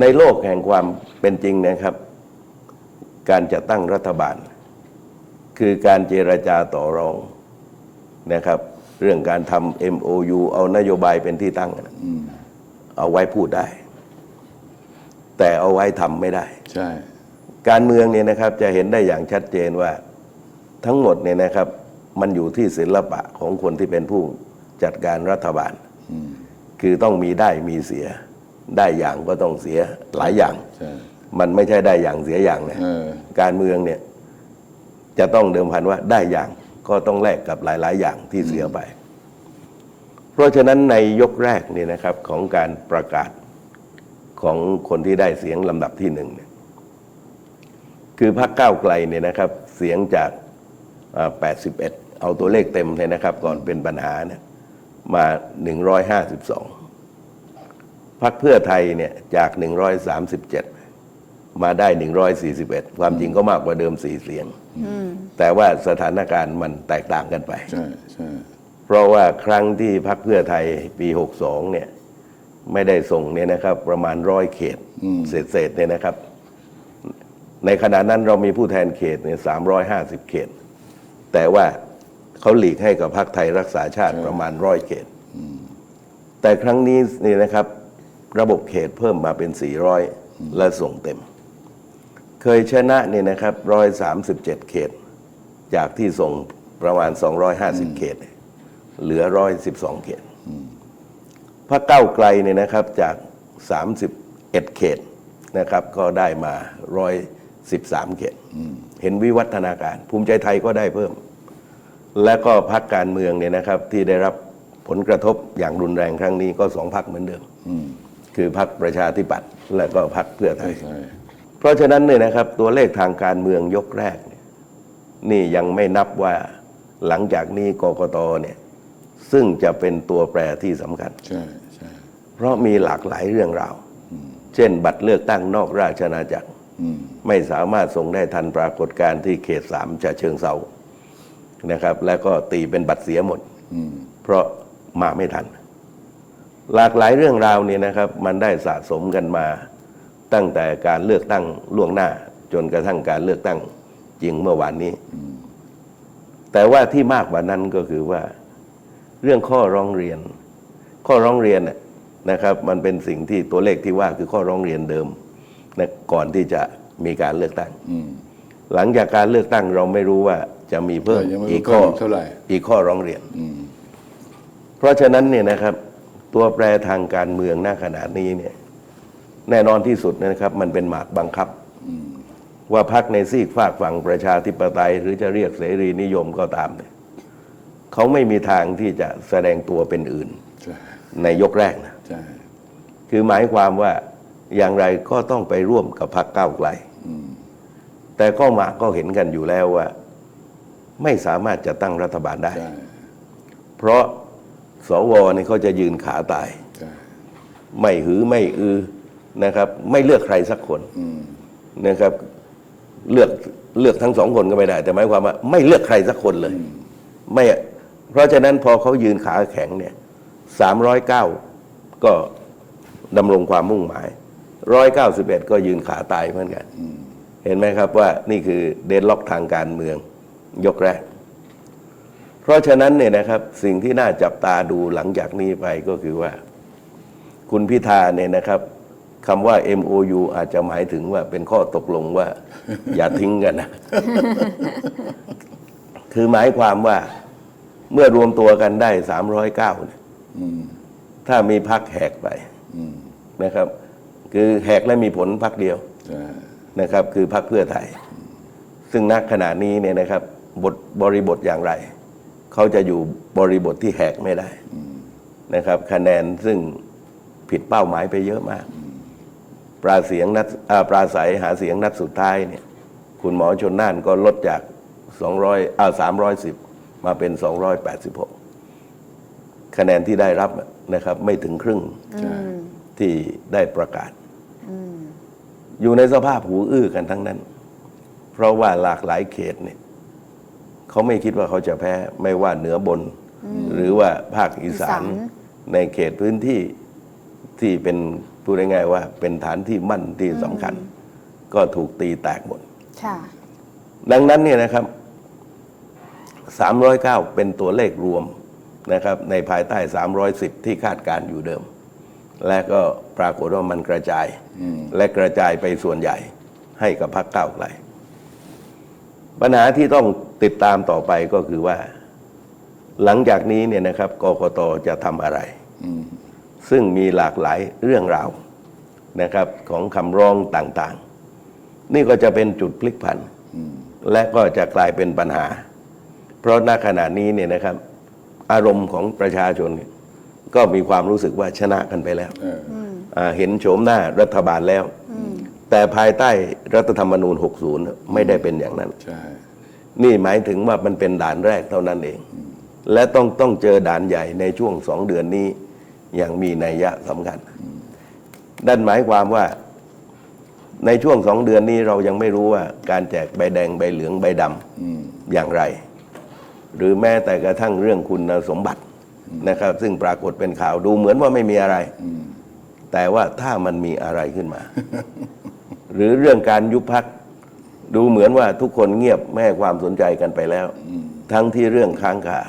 ในโลกแห่งความเป็นจริงนะครับ การจะตั้งรัฐบาล คือการเจรจาต่อรองนะครับ เรื่องการทำ MOU เอานโยบายเป็นที่ตั้งนะเอาไว้พูดได้ แต่เอาไว้ทำไม่ได้ ใช่ การเมืองเนี่ยนะครับจะเห็นได้อย่างชัดเจนว่าทั้งหมดเนี่ยนะครับ มันอยู่ที่ศิลปะของคนที่เป็นผู้จัดการรัฐบาล คือต้องมีได้มีเสีย ได้อย่างก็ต้องเสียหลายอย่างใช่มันไม่ใช่ได้อย่างเสียอย่างนะเออการเมืองเนี่ย จะต้องเดิมพันว่าได้อย่างก็ต้องแลกกับหลาย ๆ อย่างที่เสียไป เพราะฉะนั้นในยกแรกนี่นะครับของการประกาศของคนที่ได้เสียงลำดับที่หนึ่งเนี่ยคือพรรคก้าวไกลเนี่ยนะครับ เสียงจากอ่า81 เอาตัวเลขเต็มเลยนะครับ ก่อนเป็นปัญหาเนี่ยมา 152 พรรคเพื่อไทยเนี่ยจาก 137 มาได้ 141 ความจริงก็มากกว่าเดิม4เสียง แต่ว่าสถานการณ์มันแตกต่างกันไปใช่ใช่เพราะว่าครั้งที่พรรคเพื่อไทยปี 62 เนี่ยไม่ได้ส่งเนี่ยนะครับ ประมาณร้อยเขตเศษๆเนี่ยนะครับ ในขณะนั้นเรามีผู้แทนเขตเนี่ย350เขต แต่ว่าเขาหลีกให้กับพรรคไทยรักษาชาติประมาณร้อยเขต แต่ครั้งนี้นี่นะครับ ระบบเขตเพิ่มมาเป็น 400 และส่งเต็ม เคยชนะเนี่ยนะครับ 137 เขต จากที่ส่งประมาณ 250 เขตเนี่ยเหลือ 112 เขตพรรคเก้าวไกลเนี่ยนะครับจาก 31 เขตนะครับ ก็ได้มา 113 เขต เห็นวิวัฒนาการ ภูมิใจไทยก็ได้เพิ่ม และก็พรรคการเมืองเนี่ยนะครับที่ได้รับผลกระทบอย่างรุนแรงครั้งนี้ก็สองพรรคเหมือนเดิม คือพรรคประชาธิปัตย์และก็พรรคเพื่อไทใช่ยใช่เพราะฉะนั้นเนี่ยนะครับตัวเลขทางการเมืองยกแรกเนี่ยนี่ยังไม่นับว่าหลังจากนี้กกตเนี่ยซึ่งจะเป็นตัวแปรที่สำคัญ ใช่ใช่เพราะมีหลากหลายเรื่องราวเช่น บัตรเลือกตั้งนอกราชอาณาจักรไม่สามารถส่งได้ทันปรากฏการณ์ที่เขตสามจะเชิงเซานะครับ แล้วก็ตีเป็นบัตรเสียหมดเพราะมาไม่ทัน หลากหลายเรื่องราวเนี่ยนะครับ มันได้สะสมกันมาตั้งแต่การเลือกตั้งล่วงหน้า จนกระทั่งการเลือกตั้งจริงเมื่อวานนี้ แต่ว่าที่มากกว่านั้นก็คือว่า เรื่องข้อร้องเรียน ข้อร้องเรียนน่ะนะครับ มันเป็นสิ่งที่ตัวเลขที่ว่าคือข้อร้องเรียนเดิมนะก่อนที่จะมีการเลือกตั้งหลังจากการเลือกตั้งเราไม่รู้ว่าจะมีเพิ่มยังไม่รู้อีกข้อเพิ่มอีกเท่าไหร่อีกข้อร้องเรียนเพราะฉะนั้นเนี่ยนะครับ ตัวแปรทางการเมืองหน้าขนาดนี้เนี่ยแน่นอนที่สุดนะครับ มันเป็นหมากบังคับ ว่าพักในซีกฝากฝั่งประชาธิปไตย หรือจะเรียกเสรีนิยมก็ตามเนี่ยเขาไม่มีทางที่จะแสดงตัวเป็นอื่นใช่ในยกแรกนะใช่คือหมายความว่าอย่างไรก็ต้องไปร่วมกับพรรคก้าวไกลแต่ก็มาก็เห็นกันอยู่แล้วว่า ไม่สามารถจะตั้งรัฐบาลได้ใช่เพราะ สวนี่เขาจะยืนขาตาย ไม่หือไม่อือนะครับ ไม่เลือกใครสักคนนะครับ เลือกเลือกทั้งสองคนก็ไม่ได้ แต่หมายความว่าไม่เลือกใครสักคนเลย ไม่เพราะฉะนั้นพอเขายืนขาแข็งเนี่ยสามร้อยเก้าก็ดำรงความมุ่งหมายร้อยเก้าสิบเอ็ดก็ยืนขาตายเหมือนกัน เห็นไหมครับว่านี่คือเดนล็อกทางการเมืองยกแรก เพราะฉะนั้นเนี่ยนะครับสิ่งที่น่าจับตาดูหลังจากนี้ไปก็คือว่า คุณพิธาเนี่ยนะครับคำว่า MOU อาจจะหมายถึงว่าเป็นข้อตกลงว่า อย่าทิ้งกันนะ คือหมายความว่าเมื่อรวมตัวกันได้309เนี่ยถ้ามีพักแหกไปนะครับ คือแหกและมีผลพักเดียวใช่นะครับ คือพักเพื่อไทย ซึ่งนักขณะนี้เนี่ยนะครับ บทบริบทอย่างไร เขาจะอยู่บริบทที่แหกไม่ได้นะครับ คะแนนซึ่งผิดเป้าหมายไปเยอะมาก ปราเสียงนัดอ่าปราศัยหาเสียงนัดสุดท้ายเนี่ย คุณหมอชนน่านก็ลดจาก200อ่า310 มาเป็น 286 คะแนนที่ได้รับนะครับ ไม่ถึงครึ่งใช่ที่ได้ประกาศอยู่ในสภาพหูอื้อกันทั้งนั้น เพราะว่าหลากหลายเขตเนี่ย เขาไม่คิดว่าเขาจะแพ้ไม่ว่าเหนือบน หรือว่าภาคอีสานอีสานในเขตพื้นที่ที่เป็นพูดง่ายๆว่า เป็นฐานที่มั่นที่สำคัญ ก็ถูกตีแตกหมดค่ะดังนั้นเนี่ยนะครับ 309 เป็นตัวเลขรวมนะครับ ในภายใต้ 310 ที่คาดการณ์อยู่เดิม และก็ปรากฏว่ามันกระจาย และกระจายไปส่วนใหญ่ให้กับพรรคก้าวไกลปัญหาที่ต้อง ติดตามต่อไปก็คือว่า หลังจากนี้เนี่ยนะครับกกตจะทำอะไร ซึ่งมีหลากหลายเรื่องราวนะครับของคำร้องต่างๆ นี่ก็จะเป็นจุดพลิกผัน และก็จะกลายเป็นปัญหา เพราะณขณะนี้เนี่ยนะครับ อารมณ์ของประชาชนเนี่ยก็มีความรู้สึกว่าชนะกันไปแล้วเอออ่าเห็นโฉมหน้ารัฐบาลแล้ว แต่ภายใต้รัฐธรรมนูญ 60 ไม่ได้เป็นอย่างนั้นใช่ นี่หมายถึงว่ามันเป็นด่านแรกเท่านั้นเอง และต้องต้องเจอด่านใหญ่ในช่วงสองเดือนนี้อย่างมีนัยยะสำคัญดันหมายความว่าในช่วงสองเดือนนี้เรายังไม่รู้ว่า การแจกใบแดงใบเหลืองใบดำอย่างไร หรือแม้แต่กระทั่งเรื่องคุณสมบัตินะครับ ซึ่งปรากฏเป็นข่าวดูเหมือนว่าไม่มีอะไร แต่ว่าถ้ามันมีอะไรขึ้นมา หรือเรื่องการยุบพัก ดูเหมือนว่าทุกคนเงียบไม่ให้ความสนใจกันไปแล้ว ทั้งที่เรื่องค้างคา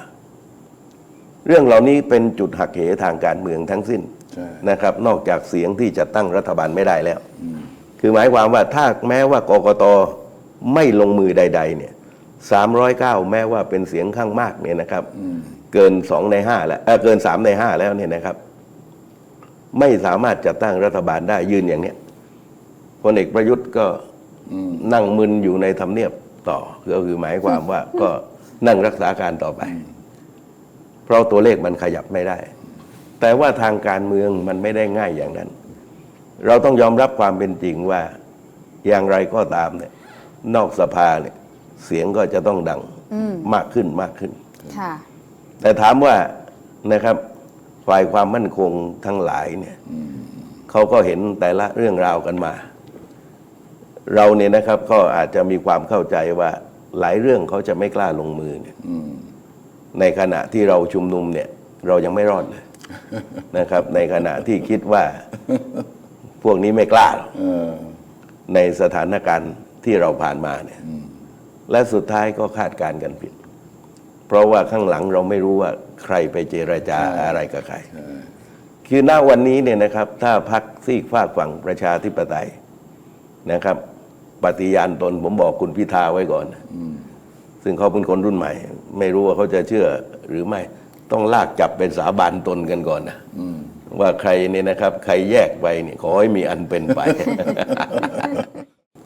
เรื่องเหล่านี้เป็นจุดหักเหทางการเมืองทั้งสิ้นใช่นะครับ นอกจากเสียงที่จะตั้งรัฐบาลไม่ได้แล้ว คือหมายความว่าถ้าแม้ว่ากกตไม่ลงมือใด ๆ เนี่ยสามร้อยเก้าแม้ว่าเป็นเสียงข้างมากเนี่ยนะครับ เกินสองในห้าแล้วเอ่อเกินสามในห้าแล้วเนี่ยนะครับ ไม่สามารถจัดตั้งรัฐบาลได้ยืนอย่างเนี้ยพลเอกประยุทธ์ก็ นั่งมึนอยู่ในทำเนียบต่อก็คือหมายความว่าก็นั่งรักษาการต่อไป เพราะตัวเลขมันขยับไม่ได้ แต่ว่าทางการเมืองมันไม่ได้ง่ายอย่างนั้น เราต้องยอมรับความเป็นจริงว่าอย่างไรก็ตามเนี่ย นอกสภาเนี่ย เสียงก็จะต้องดังมากขึ้นมากขึ้นค่ะแต่ถามว่านะครับ ฝ่ายความมั่นคงทั้งหลายเนี่ยเขาก็เห็นแต่ละเรื่องราวกันมา เราเนี่ยนะครับก็อาจจะมีความเข้าใจว่าหลายเรื่องเขาจะไม่กล้าลงมือเนี่ยในขณะที่เราชุมนุมเนี่ย เรายังไม่รอดเลยนะครับ ในขณะที่คิดว่า พวกนี้ไม่กล้าหรอกเออในสถานการณ์ที่เราผ่านมาเนี่ยและสุดท้ายก็คาดการณ์กันผิด เพราะว่าข้างหลังเราไม่รู้ว่าใครไปเจรจาอะไรกับใคร คือณวันนี้เนี่ยนะครับ ถ้าพักซีกฝากฝั่งประชาธิปไตยนะครับ ปฏิญาณตน ผมบอกคุณพิธาไว้ก่อนนะซึ่งเขาเป็นคนรุ่นใหม่ ไม่รู้ว่าเขาจะเชื่อหรือไม่ต้องลากจับเป็นสาบานตนกันก่อนนะว่าใครเนี่ยนะครับ ใครแยกไปเนี่ยขอให้มีอันเป็นไป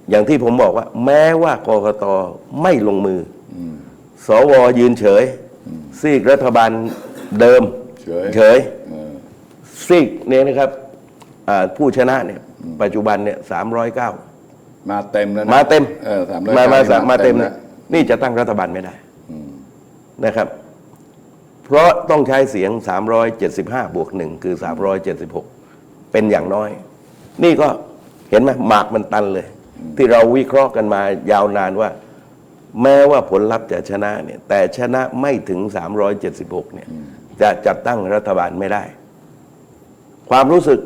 อย่างที่ผมบอกว่า แม้ว่ากกตไม่ลงมืออสวยืนเฉย ซีกรัฐบาลเดิม เฉยเฉยเออซีกเนี่ยนะครับอ่าผู้ชนะเนี่ย ปัจจุบันเนี่ยสามร้อยเก้า มาเต็มแล้วนะมาเต็มเออสามมามาสามร้อยมาเต็มแล้เนี่ยวนี่จะตั้งรัฐบาลไม่ได้นะครับ เพราะต้องใช้เสียง 375 บวกหนึ่งคือ 376 เป็นอย่างน้อย นี่ก็เห็นไหมหมากมันตันเลย ที่เราวิเคราะห์กันมายาวนานว่า แม้ว่าผลลัพธ์จะชนะเนี่ย แต่ชนะไม่ถึง 376 เนี่ย จะจัดตั้งรัฐบาลไม่ได้ ความรู้สึก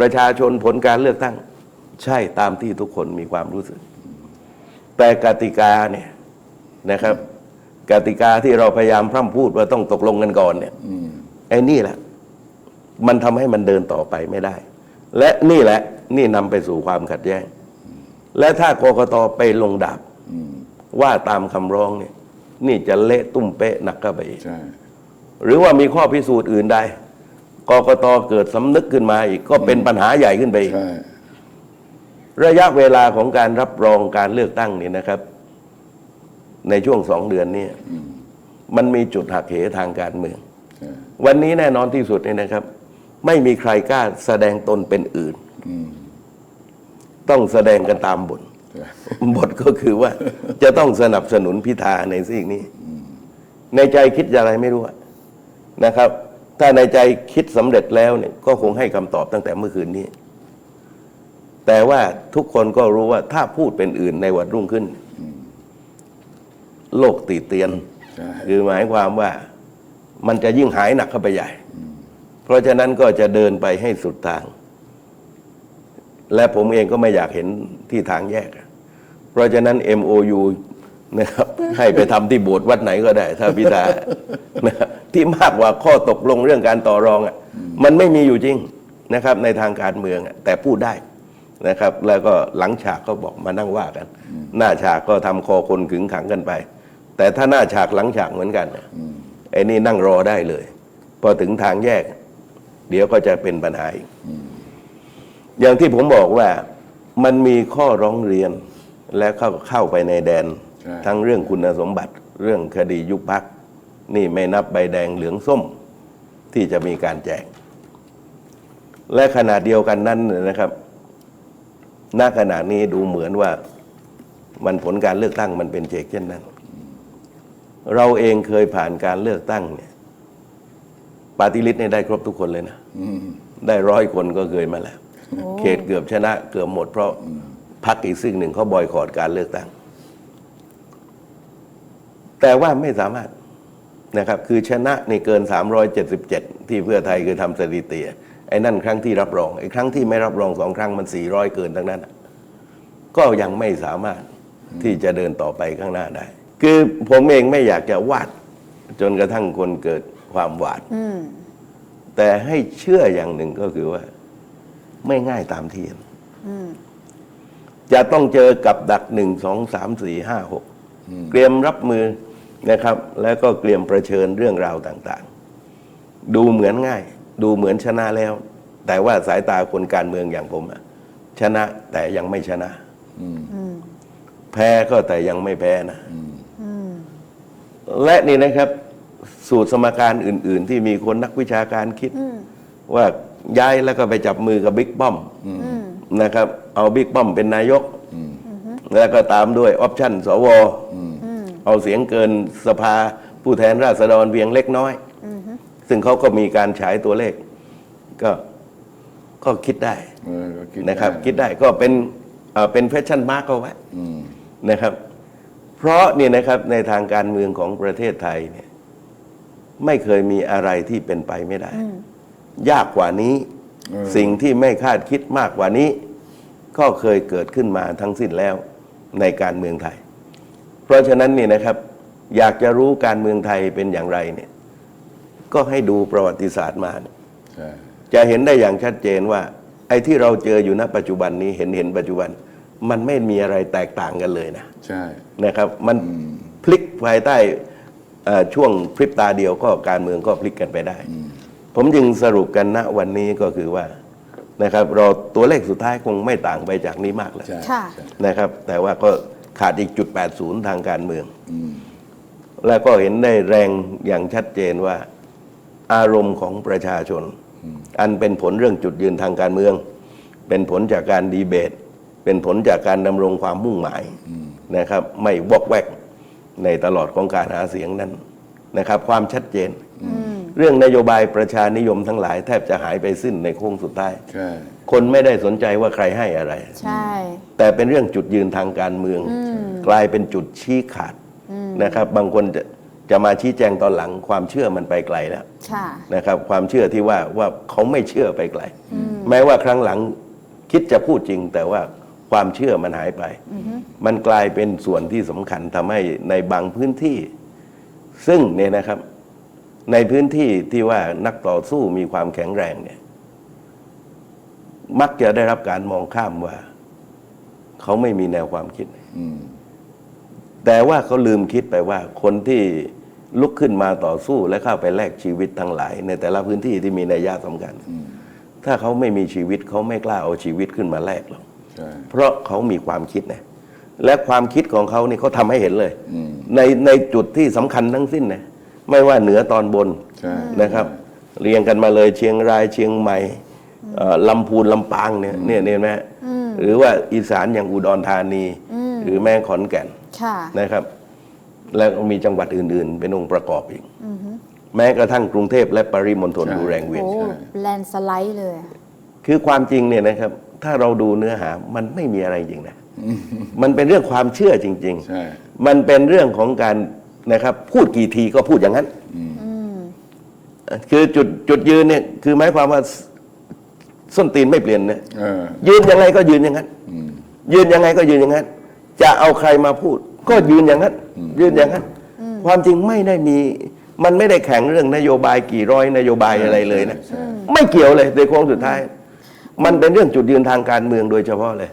ประชาชนผลการเลือกตั้ง ใช่ตามที่ทุกคนมีความรู้สึก แต่กติกาเนี่ยนะครับ กติกาที่เราพยายามพร่ำพูดว่าต้องตกลงกันก่อนเนี่ยไอ้นี่แหละ มันทำให้มันเดินต่อไปไม่ได้ และนี่แหละ นี่นำไปสู่ความขัดแย้ง และถ้ากกตไปลงดาบว่าตามคำร้องเนี่ย นี่จะเละตุ้มเป๊ะหนักก็ไปอีกใช่หรือว่ามีข้อพิสูจน์อื่นใดกกตเกิดสำนึกขึ้นมาอีก ก็เป็นปัญหาใหญ่ขึ้นไปอีกใช่ ระยะเวลาของการรับรองการเลือกตั้งเนี่ยนะครับ ในช่วงสองเดือนนี้มันมีจุดหักเหทางการเมืองใช่วันนี้แน่นอนที่สุดเนี่ยนะครับ ไม่มีใครกล้าแสดงตนเป็นอื่น ต้องแสดงกันตามบทใช่บทก็คือว่า จะต้องสนับสนุนพิธาในสิ่งนี้ ในใจคิดอะไรไม่รู้อะนะครับ ถ้าในใจคิดสำเร็จแล้วเนี่ยก็คงให้คำตอบตั้งแต่เมื่อคืนนี้ แต่ว่าทุกคนก็รู้ว่าถ้าพูดเป็นอื่นในวันรุ่งขึ้น โลกตีเตียนใช่คือหมายความว่ามันจะยิ่งหายหนักเข้าไปใหญ่ เพราะฉะนั้นก็จะเดินไปให้สุดทาง และผมเองก็ไม่อยากเห็นที่ทางแยก เพราะฉะนั้น MOU นะครับให้ไปทำที่โบสถ์วัดไหนก็ได้ ถ้าพิธานะครับที่มากกว่าข้อตกลงเรื่องการต่อรองอะมันไม่มีอยู่จริงนะครับ ในทางการเมืองอะแต่พูดได้ นะครับ แล้วก็หลังฉากก็บอกมานั่งว่ากัน หน้าฉากก็ทำคอคนขึงขังกันไป แต่ถ้าหน้าฉากหลังฉากเหมือนกันอะไอ้นี่นั่งรอได้เลย พอถึงทางแยก เดี๋ยวก็จะเป็นปัญหาอีกอย่างที่ผมบอกว่ามันมีข้อร้องเรียนและเข้าเข้าไปในแดนใช่ทั้งเรื่องคุณสมบัติ เรื่องคดียุบพัก นี่ไม่นับใบแดงเหลืองส้ม ที่จะมีการแจก และขนาดเดียวกันนั้นเนี่ยนะครับ ณขณะนี้ดูเหมือนว่ามันผลการเลือกตั้งมันเป็นเจกเช่นนั้น เราเองเคยผ่านการเลือกตั้งเนี่ยปาร์ติลิสต์เนี่ยได้ครบทุกคนเลยนะได้ร้อยคนก็เคยมาแล้ว เขตเกือบชนะ เกือบหมดเพราะพรรคอีกซึ่งหนึ่งเขาบอยคอรดการเลือกตั้ง แต่ว่าไม่สามารถนะครับ คือชนะในเกิน 377 ที่เพื่อไทยคือทำสถิติ ไอ้นั่นครั้งที่รับรองไอ้ครั้งที่ไม่รับรองสองครั้งมัน400เกินทั้งนั้นอะก็ยังไม่สามารถที่จะเดินต่อไปข้างหน้าได้ คือผมเองไม่อยากจะวาด จนกระทั่งคนเกิดความหวาดอืมแต่ให้เชื่ออย่างหนึ่งก็คือว่า ไม่ง่ายตามที่เห็นอืมจะต้องเจอกับดักหนึ่งสองสามสี่ห้าหกเตรียมรับมือนะครับ แล้วก็เตรียมประเชิญเรื่องราวต่าง ๆ ดูเหมือนง่าย ดูเหมือนชนะแล้ว แต่ว่าสายตาคนการเมืองอย่างผมอะชนะแต่ยังไม่ชนะ แพ้ก็แต่ยังไม่แพ้นะ และนี่นะครับ สูตรสมการอื่น ๆ ที่มีคนนักวิชาการคิด ว่าย้ายแล้วก็ไปจับมือกับบิ๊กป้อมนะครับ เอาบิ๊กป้อมเป็นนายก แล้วก็ตามด้วยออปชั่น สว เอาเสียงเกินสภาผู้แทนราษฎรเพียงเล็กน้อย ซึ่งเขาก็มีการฉายตัวเลข ก็ก็คิดได้เออก็คิดนะครับได้คิดได้ก็เป็นเอ่อเป็นแฟชั่นมาร์กเอาไว้ อืม นะครับ เพราะนี่นะครับในทางการเมืองของประเทศไทยเนี่ยไม่เคยมีอะไรที่เป็นไปไม่ได้อืมยากกว่านี้เออสิ่งที่ไม่คาดคิดมากกว่านี้ ก็เคยเกิดขึ้นมาทั้งสิ้นแล้วในการเมืองไทย เพราะฉะนั้นเนี่ยนะครับ อยากจะรู้การเมืองไทยเป็นอย่างไรเนี่ย ก็ให้ดูประวัติศาสตร์มาเนี่ยใช่จะเห็นได้อย่างชัดเจนว่า ไอ้ที่เราเจออยู่ณปัจจุบันนี้เห็นเห็นปัจจุบัน มันไม่มีอะไรแตกต่างกันเลยนะใช่นะครับ มันพลิกภายใต้เอ่อช่วงพริบตาเดียวก็การเมืองก็พลิกกันไปได้ ผมจึงสรุปกันณวันนี้ก็คือว่านะครับเราตัวเลขสุดท้ายคงไม่ต่างไปจากนี้มากเลยใช่ค่ะใช่นะครับ แต่ว่าก็ขาดอีกจุด 80 ทางการเมืองอืมแล้วก็เห็นได้แรงอย่างชัดเจนว่า อารมณ์ของประชาชน อันเป็นผลเรื่องจุดยืนทางการเมือง เป็นผลจากการดีเบต เป็นผลจากการดำรงความมุ่งหมายนะครับ ไม่วอกแวกในตลอดของการหาเสียงนั้นนะครับ ความชัดเจน เรื่องนโยบายประชานิยมทั้งหลาย แทบจะหายไปสิ้นในโค้งสุดท้ายใช่คนไม่ได้สนใจว่าใครให้อะไรใช่แต่เป็นเรื่องจุดยืนทางการเมือง กลายเป็นจุดชี้ขาดนะครับ บางคนจะ จะมาชี้แจงตอนหลังความเชื่อมันไปไกลแล้วค่ะนะครับ ความเชื่อที่ว่าว่าเขาไม่เชื่อไปไกลแม้ว่าครั้งหลังคิดจะพูดจริง แต่ว่าความเชื่อมันหายไปมันกลายเป็นส่วนที่สำคัญทำให้ในบางพื้นที่ ซึ่งเนี่ยนะครับ ในพื้นที่ที่ว่านักต่อสู้มีความแข็งแรงเนี่ย มักจะได้รับการมองข้ามว่า เขาไม่มีแนวความคิด อืม แต่ว่าเขาลืมคิดไปว่าคนที่ลุกขึ้นมาต่อสู้และเข้าไปแลกชีวิตทั้งหลาย ในแต่ละพื้นที่ที่มีนัยยะสำคัญถ้าเขาไม่มีชีวิตเขาไม่กล้าเอาชีวิตขึ้นมาแลกหรอกใช่เพราะเขามีความคิดนะและความคิดของเขานี่เขาทำให้เห็นเลยอืมในในจุดที่สำคัญทั้งสิ้นนะไม่ว่าเหนือตอนบนใช่นะครับ เรียงกันมาเลยเชียงรายเชียงใหม่เอ่อลำพูนลำปางเนี่ยเนี่ยเนี่ยเห็นไหมหรือว่าอีสานอย่างอุดรธานี หรือแม่ขอนแก่นค่ะ นะครับ แล้วก็มีจังหวัดอื่น ๆ เป็นองค์ประกอบอีกแม้กระทั่งกรุงเทพและปริมณฑลใช่ดูแรงเวียนโอ้แลนด์สไลด์เลยอะคือความจริงเนี่ยนะครับ ถ้าเราดูเนื้อหามันไม่มีอะไรจริงนะมันเป็นเรื่องความเชื่อจริงใช่ๆมันเป็นเรื่องของการนะครับ พูดกี่ทีก็พูดอย่างนั้นอืมคือจุดจุดยืนเนี่ย คือหมายความว่าส้นตีนไม่เปลี่ยนนะเออยืนยังไงก็ยืนอย่างนั้นยืนยังไงก็ยืนอย่างนั้น จะเอาใครมาพูด ก็ยืนอย่างนั้น ยืนอย่างนั้น ความจริงไม่ได้มี มันไม่ได้แข่งเรื่องนโยบายกี่ร้อยนโยบายอะไรเลยนะไม่เกี่ยวเลยในโค้งสุดท้าย มันเป็นเรื่องจุดยืนทางการเมืองโดยเฉพาะเลย